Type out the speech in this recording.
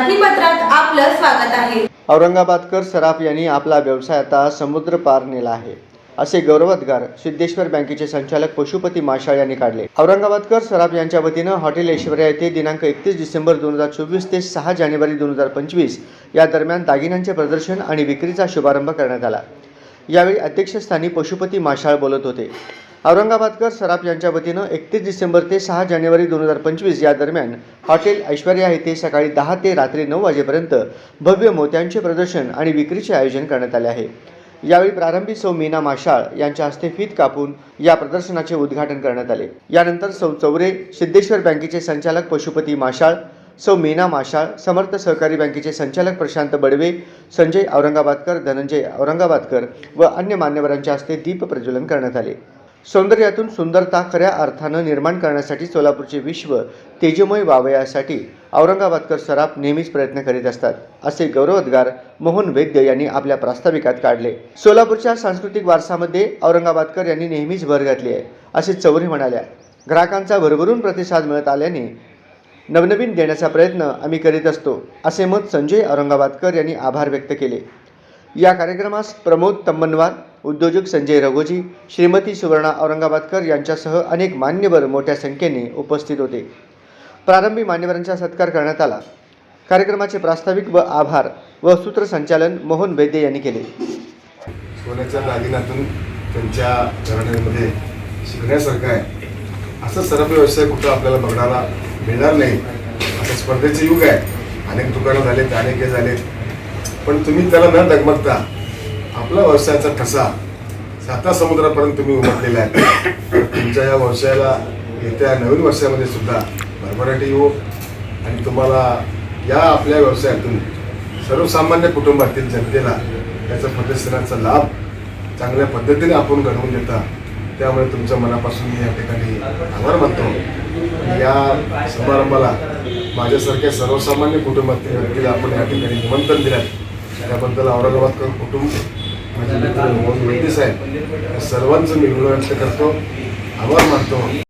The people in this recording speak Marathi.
सत्रात आपलं स्वागत आहे. औरंगाबादकर सराफ यांनी आपला व्यवसाय आता समुद्र पार नेला आहे. असे गौरवोद्गार सिद्धेश्वर बँकेचे संचालक पशुपती माशाळ यांनी काढले. औरंगाबादकर सराफ यांच्या वतीनं हॉटेल ऐश्वर्या येथे दिनांक एकतीस डिसेंबर दोन हजार चोवीस ते सहा जानेवारी दोन हजार पंचवीस या दरम्यान दागिन्यांचे प्रदर्शन आणि विक्रीचा शुभारंभ करण्यात आला. यावेळी अध्यक्षस्थानी पशुपती माशाळ बोलत होते. औरंगाबादकर सराफ यांच्या वतीनं एकतीस डिसेंबर ते सहा जानेवारी दोन हजार पंचवीस या दरम्यान हॉटेल ऐश्वर्या येथे सकाळी दहा ते रात्री नऊ वाजेपर्यंत भव्य मोत्यांचे प्रदर्शन आणि विक्रीचे आयोजन करण्यात आले आहे. यावेळी प्रारंभी सौ मीना माशाळ यांच्या हस्ते फीत कापून या प्रदर्शनाचे उद्घाटन करण्यात आले. यानंतर सौ चौरे सिद्धेश्वर बँकेचे संचालक पशुपती माशाळ सौ मीना माशाळ समर्थ सहकारी बँकेचे संचालक प्रशांत बडवे संजय औरंगाबादकर धनंजय औरंगाबादकर व अन्य मान्यवरांच्या हस्ते दीप प्रज्वलन करण्यात आले. सौंदर्यातून सुंदरता खऱ्या अर्थानं निर्माण करण्यासाठी सोलापूरचे विश्व तेजोमय व्हावे यासाठी औरंगाबादकर सराफ नेहमीच प्रयत्न करीत असतात असे गौरवोद्गार मोहन वैद्य यांनी आपल्या प्रास्ताविकात काढले. सोलापूरच्या सांस्कृतिक वारसामध्ये औरंगाबादकर यांनी नेहमीच भर घातली आहे असे चौरे म्हणाल्या ग्राहकांचा भरभरून प्रतिसाद मिळत आल्याने नवनवीन देण्याचा प्रयत्न आम्ही करीत असतो असे मत संजय औरंगाबादकर यांनी आभार व्यक्त केले. या कार्यक्रमास प्रमोद तंबनवार उद्योजक संजय रघोजी श्रीमती सुवर्णा औरंगाबादकर यांच्यासह अनेक मान्यवर मोठ्या संख्येने उपस्थित होते. प्रारंभी मान्यवरांचा सत्कार करण्यात आला. कार्यक्रमाचे प्रास्ताविक व आभार व सूत्रसंचालन मोहन वैद्य यांनी केले. सोन्याच्या दागिन्यातून त्यांच्या घराण्यामध्ये शिकण्यासारखं आहे. असं सर्व व्यवसाय कुठं आपल्याला बघायला मिळणार नाही. असं स्पर्धेचं युग आहे. अनेक दुकानं झालेत अनेक हे झालेत. पण तुम्ही त्याला न डगमगता आपला व्यवसायाचा ठसा. साता समुद्रापर्यंत तुम्ही उमटलेला आहे. तुमच्या या व्यवसायाला येत्या नवीन वर्षामध्ये सुद्धा भरभराटी येऊ. आणि तुम्हाला या आपल्या व्यवसायातून सर्वसामान्य कुटुंबातील जनतेला त्याचा प्रदर्शनाचा लाभ चांगल्या पद्धतीने आपण घडवून देता त्यामुळे तुमच्या मनापासून मी या ठिकाणी आभार मानतो. या समारंभाला माझ्यासारख्या सर्वसामान्य कुटुंबातील व्यक्तीला आपण या ठिकाणी निमंत्रण दिल्यात. त्याबद्दल औरंगाबादकर कुटुंब माझे मित्र मोहन वैद्य साहेब सर्वांचं मी ऋण करतो. आभार मानतो.